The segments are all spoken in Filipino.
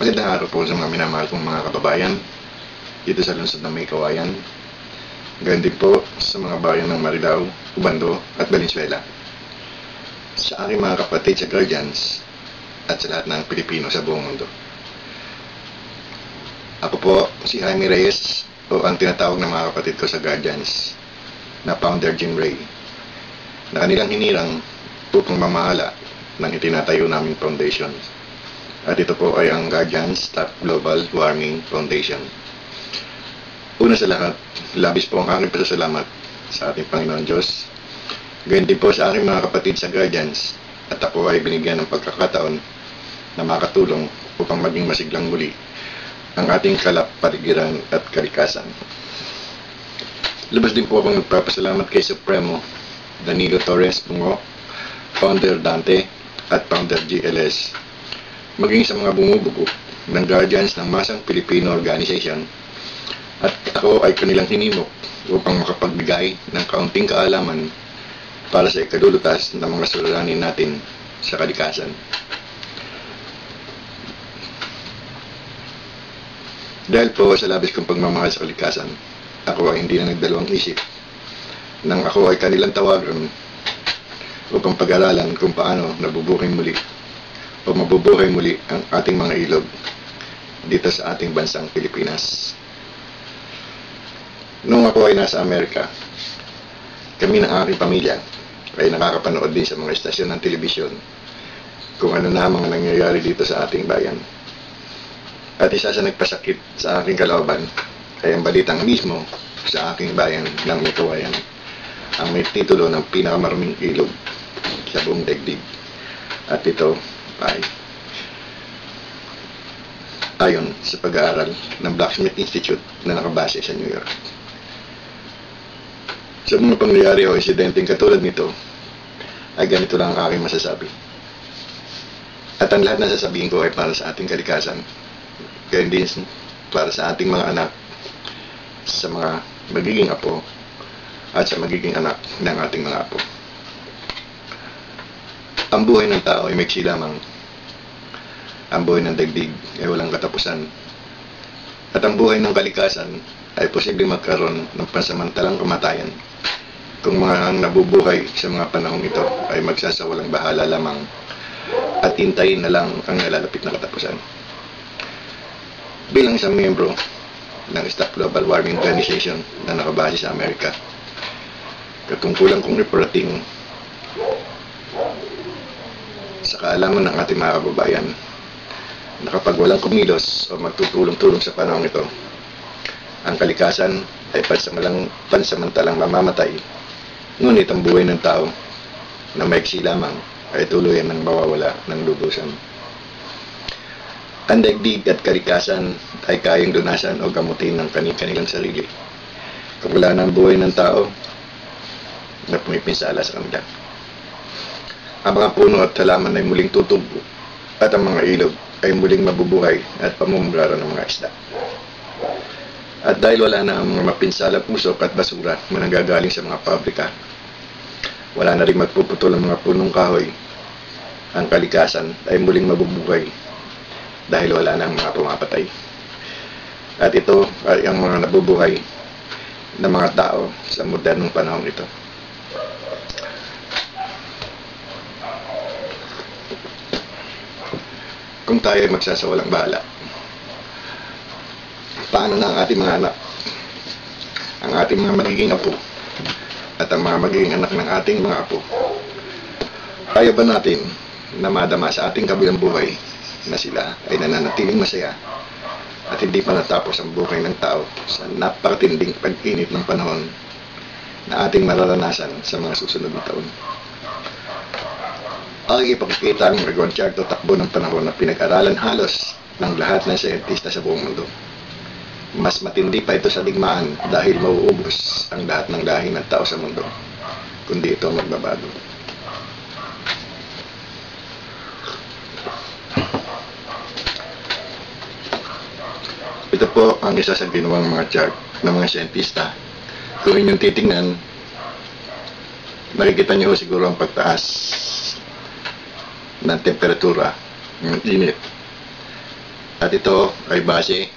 Magandang araw po sa mga minamahal kong mga kababayan dito sa lungsod ng May Kawayan. Din po sa mga bayan ng Marilao, Ubando at Valenzuela. Sa aking mga kapatid sa Guardians at sa lahat ng Pilipino sa buong mundo. Ako po si Jaime Reyes o ang tinatawag ng mga kapatid ko sa Guardians na founder Jim Ray na kanilang hinirang upang mamahala ng itinatayo naming foundation. At ito po ay ang Guardians Stop Global Warming Foundation. Una sa lahat, labis po ang aking pasasalamat sa ating Panginoon Diyos. Ganyan din po sa aking mga kapatid sa Guardians at ako ay binigyan ng pagkakataon na makatulong upang maging masiglang muli ang ating kalap, paligiran at kalikasan. Lubos din po akong nagpapasalamat kay Supremo Danilo Torres Bungo, Founder Dante at Founder GLS maging sa mga bumubugo ng Guardians ng Masang Filipino Organization at ako ay kanilang hinimok upang makapagbigay ng kaunting kaalaman para sa ikadulutas ng mga suliranin natin sa kalikasan. Dahil po sa labis kong pagmamahal sa kalikasan, ako ay hindi na nagdalawang isip nang ako ay kanilang tawagan upang pag-aralan kung paano nabubuhay muli o mabubuhay muli ang ating mga ilog dito sa ating bansang Pilipinas. Noong ako ay nasa Amerika, kami ng aking pamilya ay nakakapanood din sa mga estasyon ng telebisyon kung ano na mga nangyayari dito sa ating bayan. At isa sa nagpasakit sa aking kalooban ay ang balitang mismo sa aking bayan ng Mikawayan ang may titulo ng pinakamaruming ilog sa buong daigdig. At ito ay ayon sa pag-aaral ng Blacksmith Institute na nakabase sa New York. Sa mga pangyayari o insidenteng katulad nito, ay ganito lang ang aking masasabi. At ang lahat na sasabihin ko ay para sa ating kalikasan. Kaya din para sa ating mga anak, sa mga magiging apo, at sa magiging anak ng ating mga apo. Ang buhay ng tao ay maiksi lamang. Ang buhay ng daigdig ay walang katapusan. At ang buhay ng kalikasan ay posibleng magkaroon ng pansamantalang kamatayan kung mga ang nabubuhay sa mga panahong ito ay magsasawalang bahala lamang at hintayin na lang ang nalalapit na katapusan. Bilang isang miyembro ng Stop Global Warming Organization na nakabase sa Amerika, katungkulan kong reporting kaalaman ng ating mga kababayan na kapag walang kumilos o magtutulong-tulong sa panahon ito, ang kalikasan ay pansamantalang, pansamantalang mamamatay. Ngunit ang buhay ng tao na maiksi lamang ay tuluyan ng mawawala ng lubusan. Ang daigdig at kalikasan ay kayang dunasan o gamutin ng kanilang sarili. Kung wala ng buhay ng tao na pumipinsala sa kanila. Ang mga puno at halaman ay muling tutubo at ang mga ilog ay muling mabubuhay at pamumularo ng mga isda. At dahil wala na ang mga mapinsalang usok at basura na nanggagaling sa mga pabrika, wala na rin magpuputol ang mga punong kahoy, ang kalikasan ay muling mabubuhay dahil wala na ang mga pumapatay. At ito ay ang mga nabubuhay ng mga tao sa modernong panahon ito. Kung tayo ay magsasawalang bahala. Paano na ang ating mga anak? Ang ating mga magiging apo at ang mga magiging anak ng ating mga apo. Kaya ba natin na madama sa ating kabilang buhay na sila ay nananatiling masaya at hindi pa natapos ang buhay ng tao sa napakatinding pag-init ng panahon na ating mararanasan sa mga susunod na taon ang ipagkikita ang Regoncharto takbo ng panahon na pinag-aralan halos ng lahat ng siyentista sa buong mundo. Mas matindi pa ito sa digmaan dahil mauubos ang lahat ng lahi ng tao sa mundo, kundi ito magbabago. Ito po ang isa sa ginawang mga chart ng mga siyentista. Kung inyong titingnan, makikita niyo siguro ang pagtaas ng temperatura, ng init. At ito ay base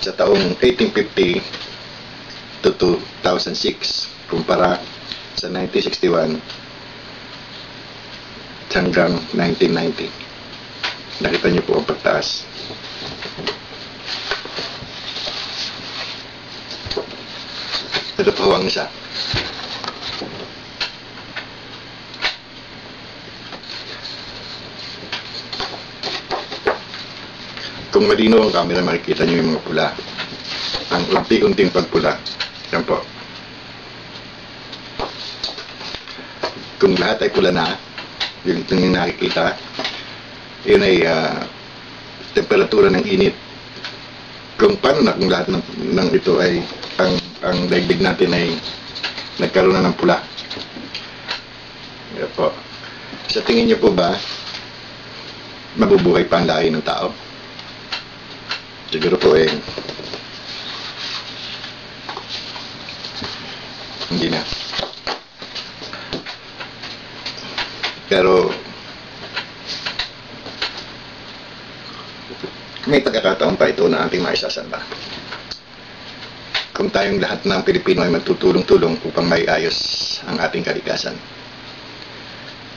sa taong 1850 to 2006 kumpara sa 1961 hanggang 1990. Nakita niyo po ang pagtaas. Ito po ang isa. Kung malino ang camera, makikita niyo yung mga pula. Ang unti-unting pagpula. Yan po. Kung lahat ay pula na, yun ito yung nakikita, yun ay ah, temperatura ng init. Kung paano na kung lahat ng, ng ito ay ang, ang daigdig natin ay nagkaroon na ng pula. Yan po. Sa tingin niyo po ba, mabubuhay pa ang lahi ng tao? Siguro po eh, hindi na. Pero, may pagkakataon pa ito na ating maisasamba. Kung tayong lahat ng Pilipino ay magtutulong-tulong upang maiayos ang ating kalikasan.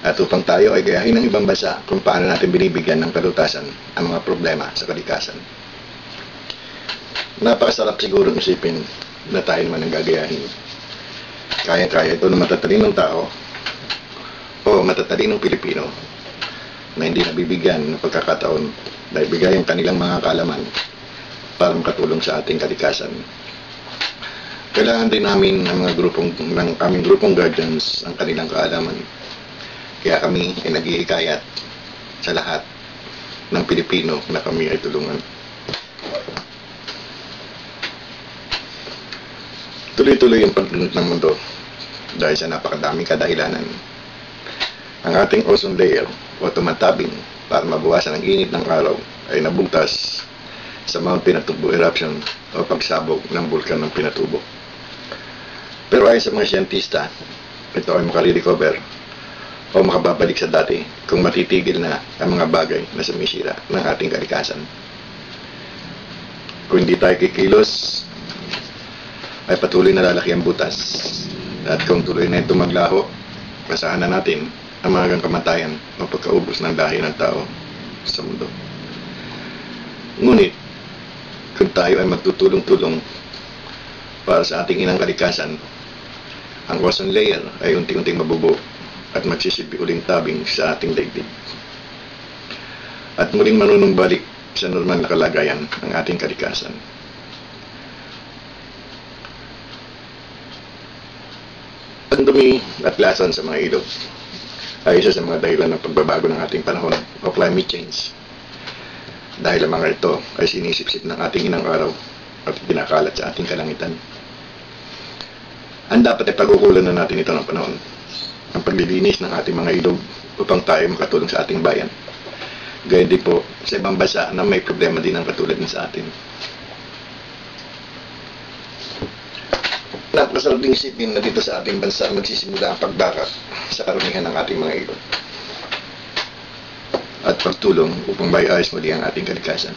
At upang tayo ay gayahin ng ibang bansa kung paano natin binibigyan ng kalutasan ang mga problema sa kalikasan. Napakasarap siguro isipin na tayo naman ang gagayahin. Kaya-kaya ito ng matatalinong tao o matatalinong Pilipino na hindi nabibigyan ng pagkakataon na ibigay ang kanilang mga kaalaman para makatulong sa ating kalikasan. Kailangan din namin ng mga grupong ng aming grupong guardians ang kanilang kaalaman. Kaya kami ay naghihikayat sa lahat ng Pilipino na kami ay tulungan. Tuloy-tuloy ang pagdunot ng mundo dahil sa napakadaming kadahilanan. Ang ating ozone layer o tumatabing para mabawasan ang init ng araw ay nabutas sa Mount Pinatubo eruption o pagsabog ng bulkan ng Pinatubo. Pero ayon sa mga siyentista, ito ay makalirecover o makababalik sa dati kung matitigil na ang mga bagay na sumisira ng ating kalikasan. Kung hindi tayo kikilos, ay patuloy na lalaki ang butas. At kung tuloy na ito maglaho, basahan na natin ang mga kamatayan o pagkaubos ng lahi ng tao sa mundo. Ngunit, kung tayo ay magtutulong-tulong para sa ating inang kalikasan, ang ozone layer ay unti-unting mabubo at magsisilbi uling tabing sa ating daigdig. At muling manunumbalik sa normal na kalagayan ng ating kalikasan. Dumi at lason sa mga ilog ay isa sa mga dahilan ng pagbabago ng ating panahon o climate change. Dahil ang mga ito ay sinisipsip ng ating inang araw at pinakalat sa ating kalangitan. Ang dapat ay pagkukulan na natin ito ng panahon. Ang paglilinis ng ating mga ilog upang tayo makatulong sa ating bayan. Gayun din po sa ibang bansa na may problema din ang katulad ng sa atin. Napakasarap din isipin na dito sa ating bansa magsisimula ang pagbakak sa karamihan ng ating mga ilog at pagtulong upang maiayos muli ang ating kalikasan.